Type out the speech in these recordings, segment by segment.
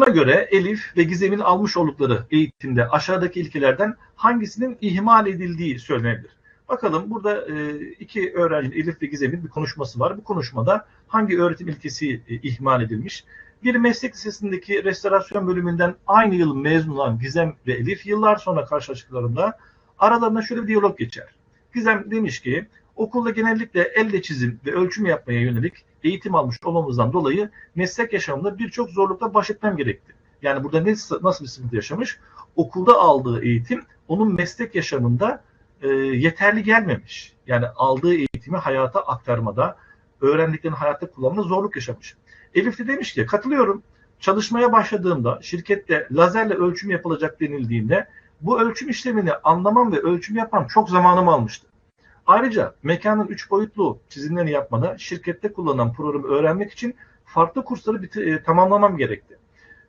Buna göre Elif ve Gizem'in almış oldukları eğitimde aşağıdaki ilkelerden hangisinin ihmal edildiği söylenebilir. Bakalım burada e, iki öğrencinin Elif ve Gizem'in bir konuşması var. Bu konuşmada hangi öğretim ilkesi e, ihmal edilmiş? Bir meslek lisesindeki restorasyon bölümünden aynı yıl mezun olan Gizem ve Elif yıllar sonra karşılaştıklarında aralarında şöyle bir diyalog geçer. Gizem demiş ki okulda genellikle elle çizim ve ölçüm yapmaya yönelik eğitim almış olmamızdan dolayı meslek yaşamında birçok zorlukla baş etmem gerekti. Yani burada ne, nasıl bir sıkıntı yaşamış? Okulda aldığı eğitim onun meslek yaşamında e, yeterli gelmemiş. Yani aldığı eğitimi hayata aktarmada, öğrendiklerini hayatta kullanmada zorluk yaşamış. Elif de demiş ki katılıyorum. Çalışmaya başladığımda şirkette lazerle ölçüm yapılacak denildiğinde bu ölçüm işlemini anlamam ve ölçüm yapmam çok zamanımı almıştı. Ayrıca mekanın üç boyutlu çizimlerini yapmada şirkette kullanılan programı öğrenmek için farklı kursları bitir, e, tamamlamam gerekti.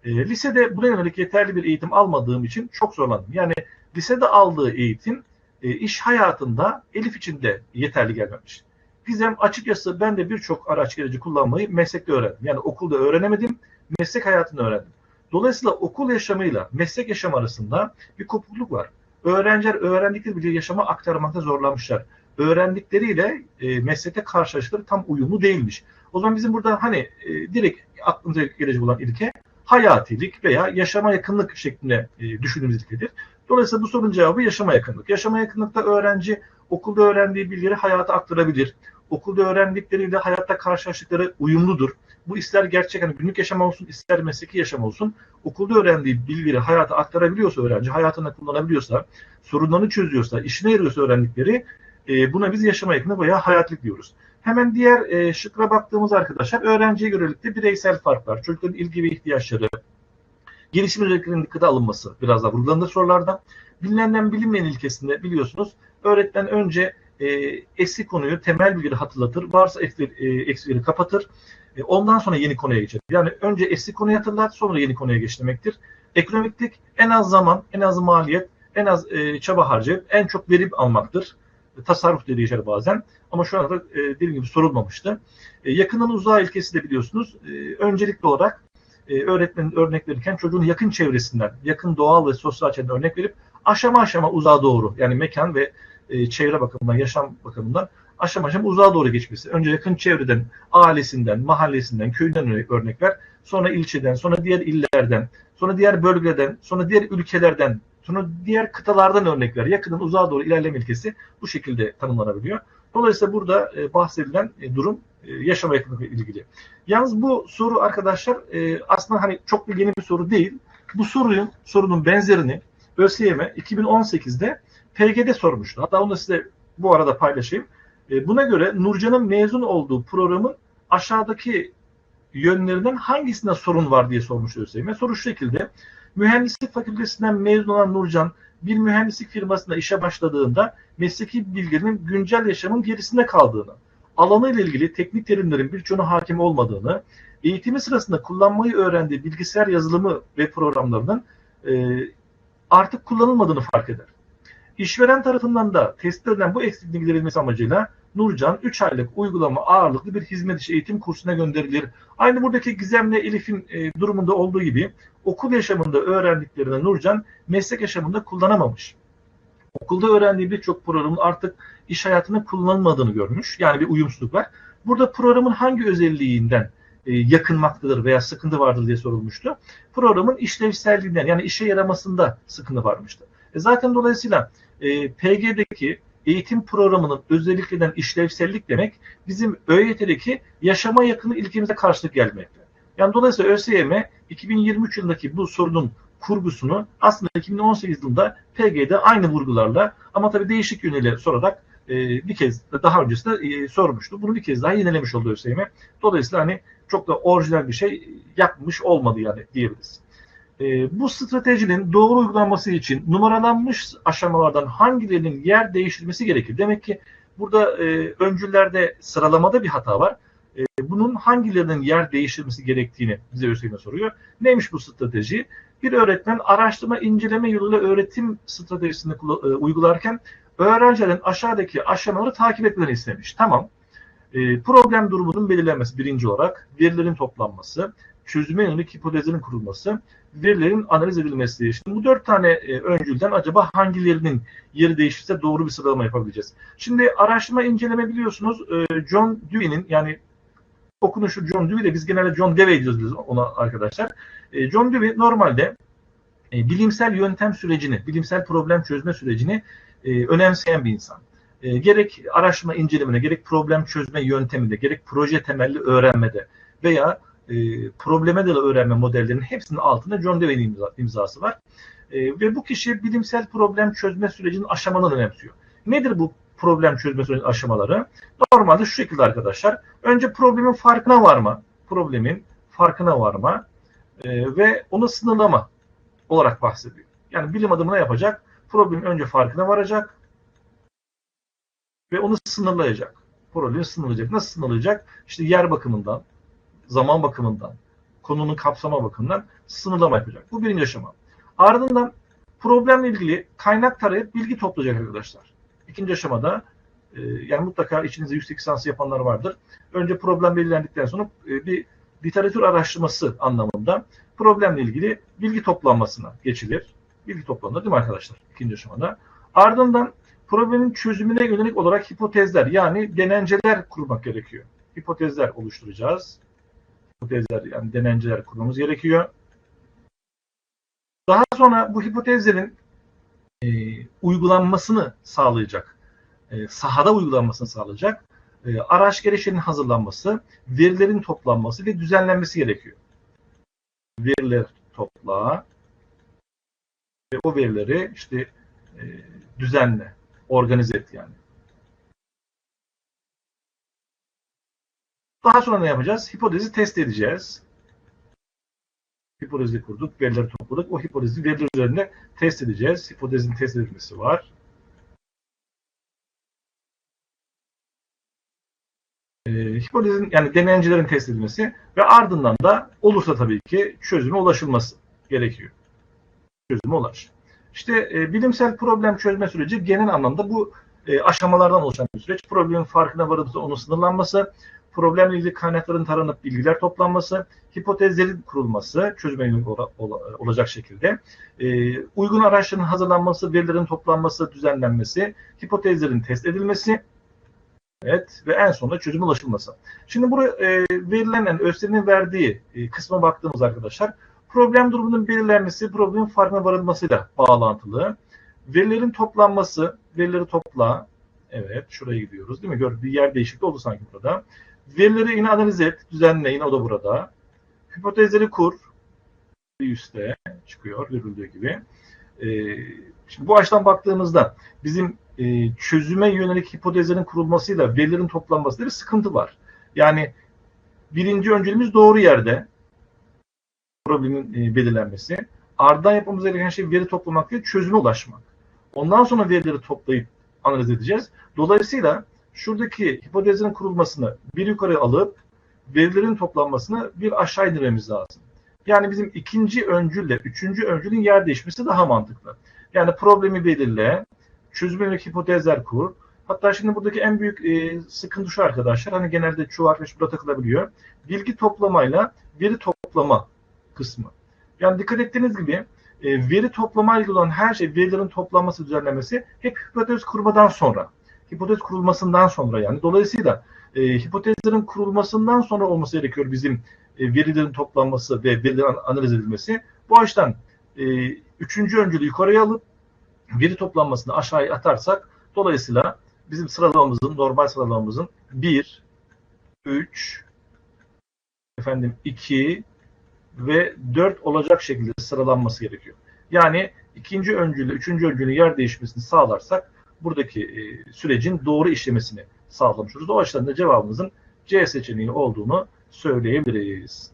E, lisede buna yönelik yeterli bir eğitim almadığım için çok zorlandım. Yani lisede aldığı eğitim e, iş hayatında Elif için de yeterli gelmemiş. Gizem açıkçası ben de birçok araç gereci kullanmayı meslekte öğrendim. Yani okulda öğrenemedim, meslek hayatında öğrendim. Dolayısıyla okul yaşamıyla meslek yaşam arasında bir kopukluk var. Öğrenciler öğrendikleri bilgiyi yaşama aktarmakta zorlanmışlar. Öğrendikleriyle e, meslekte karşılaştıkları tam uyumlu değilmiş. O zaman bizim burada hani e, direkt aklımıza gelecek olan ilke hayatilik veya yaşama yakınlık şeklinde e, düşündüğümüz ilkedir. Dolayısıyla bu sorunun cevabı yaşama yakınlık. Yaşama yakınlıkta öğrenci okulda öğrendiği bilgileri hayata aktarabilir. Okulda öğrendikleriyle hayatta karşılaştıkları uyumludur. Bu ister gerçek hani günlük yaşam olsun, ister mesleki yaşam olsun. Okulda öğrendiği bilgileri hayata aktarabiliyorsa öğrenci, hayatında kullanabiliyorsa, sorunlarını çözüyorsa, işine yarıyorsa öğrendikleri e, buna biz yaşama yakınlık veya hayatlık diyoruz. Hemen diğer e, şıklara baktığımız arkadaşlar öğrenciye görelikte bireysel farklar, çocukların ilgi ve ihtiyaçları, gelişim özelliklerinin dikkate alınması biraz daha vurgulanır sorularda. Bilinenden bilinmeyen ilkesinde biliyorsunuz öğretmen önce e, eski konuyu temel bilgileri hatırlatır, varsa e, eksileri kapatır. E, ondan sonra yeni konuya geçer. Yani önce eski konuyu hatırlat, sonra yeni konuya geç demektir. Ekonomiklik en az zaman, en az maliyet, en az e, çaba harcayıp en çok verim almaktır. Tasarruf dediği şey bazen. Ama şu anda e, dediğim gibi sorulmamıştı. E, yakından uzağa ilkesi de biliyorsunuz. E, öncelikli olarak e, öğretmenin örnek verirken çocuğun yakın çevresinden, yakın doğal ve sosyal çevreden örnek verip aşama aşama uzağa doğru yani mekan ve e, çevre bakımından, yaşam bakımından aşama aşama uzağa doğru geçmesi. Önce yakın çevreden, ailesinden, mahallesinden, köyden örnek ver. Sonra ilçeden, sonra diğer illerden, sonra diğer bölgeden, sonra diğer ülkelerden, sonra diğer kıtalardan örnek ver. Yakından uzağa doğru ilerleme ilkesi bu şekilde tanımlanabiliyor. Dolayısıyla burada e, bahsedilen e, durum e, yaşama yakınlıkla ilgili. Yalnız bu soru arkadaşlar aslında hani çok da yeni bir soru değil. Bu sorunun sorunun benzerini ÖSYM 2018'de PG'de sormuştu. Hatta onu da size bu arada paylaşayım. Buna göre Nurcan'ın mezun olduğu programın aşağıdaki yönlerinden hangisinde sorun var diye sormuş ÖSYM. Soru şu şekilde. Mühendislik fakültesinden mezun olan Nurcan bir mühendislik firmasında işe başladığında mesleki bilginin güncel yaşamın gerisinde kaldığını, alanıyla ilgili teknik terimlerin birçoğuna hakim olmadığını, eğitimi sırasında kullanmayı öğrendiği bilgisayar yazılımı ve programlarının e, artık kullanılmadığını fark eder. İşveren tarafından da tespit edilen bu eksikliğin giderilmesi amacıyla Nurcan 3 aylık uygulama ağırlıklı bir hizmet işi eğitim kursuna gönderilir. Aynı buradaki Gizem'le Elif'in e, durumunda olduğu gibi okul yaşamında öğrendiklerini Nurcan meslek yaşamında kullanamamış. Okulda öğrendiği birçok programın artık iş hayatında kullanılmadığını görmüş. Yani bir uyumsuzluk var. Burada programın hangi özelliğinden e, yakınmaktadır veya sıkıntı vardır diye sorulmuştu. Programın işlevselliğinden yani işe yaramasında sıkıntı varmıştı. E zaten dolayısıyla e, PG'deki eğitim programının özelliklerinden işlevsellik demek bizim ÖYT'deki yaşama yakını ilkemize karşılık gelmekte. Yani dolayısıyla ÖSYM 2023 yılındaki bu sorunun kurgusunu aslında 2018 yılında PG'de aynı vurgularla ama tabii değişik yönüyle sorarak e, bir kez daha öncesinde e, sormuştu. Bunu bir kez daha yenilemiş oldu ÖSYM. Dolayısıyla hani çok da orijinal bir şey yapmış olmadı yani diyebiliriz. E, bu stratejinin doğru uygulanması için numaralanmış aşamalardan hangilerinin yer değiştirmesi gerekir? Demek ki burada e, öncüllerde sıralamada bir hata var. E, bunun hangilerinin yer değiştirmesi gerektiğini bize ÖSYM soruyor. Neymiş bu strateji? Bir öğretmen araştırma inceleme yoluyla öğretim stratejisini e, uygularken öğrencilerin aşağıdaki aşamaları takip etmelerini istemiş. Tamam. E, problem durumunun belirlenmesi birinci olarak, verilerin toplanması, çözüme yönelik hipotezlerin kurulması, verilerin analiz edilmesi. Şimdi bu dört tane e, öncülden acaba hangilerinin yeri değişirse doğru bir sıralama yapabileceğiz. Şimdi araştırma inceleme biliyorsunuz e, John Dewey'nin yani okunuşu John Dewey de biz genelde John Dewey diyoruz biz ona arkadaşlar. E, John Dewey normalde e, bilimsel yöntem sürecini, bilimsel problem çözme sürecini e, önemseyen bir insan. E, gerek araştırma incelemede, gerek problem çözme yönteminde, gerek proje temelli öğrenmede veya e, probleme dayalı öğrenme modellerinin hepsinin altında John Dewey'nin imza, imzası var. E, ve bu kişi bilimsel problem çözme sürecinin aşamalarını önemsiyor. Nedir bu problem çözme sürecinin aşamaları? Normalde şu şekilde arkadaşlar. Önce problemin farkına varma, problemin farkına varma e, ve onu sınırlama olarak bahsediyor. Yani bilim adımına yapacak, problemin önce farkına varacak ve onu sınırlayacak. Problemi sınırlayacak. Nasıl sınırlayacak? İşte yer bakımından, zaman bakımından, konunun kapsama bakımından sınırlama yapacak. Bu birinci aşama. Ardından problemle ilgili kaynak tarayıp bilgi toplayacak arkadaşlar. İkinci aşamada e, yani mutlaka içinizde yüksek lisansı yapanlar vardır. Önce problem belirlendikten sonra e, bir literatür araştırması anlamında problemle ilgili bilgi toplanmasına geçilir. Bilgi toplanır değil mi arkadaşlar? İkinci aşamada. Ardından problemin çözümüne yönelik olarak hipotezler yani denenceler kurmak gerekiyor. Hipotezler oluşturacağız. Hipotezler yani denenceler kurmamız gerekiyor. Daha sonra bu hipotezlerin e, uygulanmasını sağlayacak, e, sahada uygulanmasını sağlayacak e, araç gereçlerinin hazırlanması, verilerin toplanması ve düzenlenmesi gerekiyor. Veriler topla ve o verileri işte e, düzenle, organize et yani. Daha sonra ne yapacağız? Hipotezi test edeceğiz. Hipotezi kurduk, verileri topladık. O hipotezi veriler üzerinde test edeceğiz. Hipotezin test edilmesi var. e, hipotezin yani denencilerin test edilmesi ve ardından da olursa tabii ki çözüme ulaşılması gerekiyor. Çözüme ulaş. İşte e, bilimsel problem çözme süreci genel anlamda bu e, aşamalardan oluşan bir süreç. Problemin farkına varıp onun sınırlanması, problemle ilgili kaynakların taranıp bilgiler toplanması, hipotezlerin kurulması, çözüme yönelik ola, ola, olacak şekilde, e, uygun araçların hazırlanması, verilerin toplanması, düzenlenmesi, hipotezlerin test edilmesi, Evet ve en sonunda çözüme ulaşılması. Şimdi burada e, verilen ÖSYM'in verdiği e, kısma baktığımız arkadaşlar problem durumunun belirlenmesi problemin farkına varılmasıyla bağlantılı. Verilerin toplanması, verileri topla. Evet şuraya gidiyoruz değil mi? Gör, bir yer değişikliği oldu sanki burada. Verileri yine analiz et, düzenle yine o da burada. Hipotezleri kur. Bir üstte çıkıyor görüldüğü gibi. Ee, şimdi bu açıdan baktığımızda bizim e, çözüme yönelik hipotezlerin kurulmasıyla verilerin toplanmasıyla bir sıkıntı var. Yani birinci önceliğimiz doğru yerde problemin e, belirlenmesi. Ardından yapmamız gereken şey veri toplamak değil, çözüme ulaşmak. Ondan sonra verileri toplayıp analiz edeceğiz. Dolayısıyla şuradaki hipotezlerin kurulmasını bir yukarı alıp verilerin toplanmasını bir aşağı indirmemiz lazım. Yani bizim ikinci öncülle üçüncü öncülün yer değişmesi daha mantıklı. Yani problemi belirle, çözüme yönelik hipotezler kur. Hatta şimdi buradaki en büyük e, sıkıntı şu arkadaşlar. Hani genelde çoğu arkadaş burada takılabiliyor. Bilgi toplamayla veri toplama kısmı. Yani dikkat ettiğiniz gibi e, veri toplama ilgili olan her şey, verilerin toplanması, düzenlemesi hep hipotez kurmadan sonra. Hipotez kurulmasından sonra yani. Dolayısıyla e, hipotezlerin kurulmasından sonra olması gerekiyor bizim e, verilerin toplanması ve verilerin analiz edilmesi. Bu açıdan e, üçüncü öncülü yukarıya alıp veri toplanmasını aşağıya atarsak dolayısıyla bizim sıralamamızın, normal sıralamamızın 1, 3, efendim 2 ve 4 olacak şekilde sıralanması gerekiyor. Yani ikinci öncülü, üçüncü öncülü yer değişmesini sağlarsak buradaki e, sürecin doğru işlemesini sağlamış oluruz. O açıdan da cevabımızın C seçeneği olduğunu söyleyebiliriz.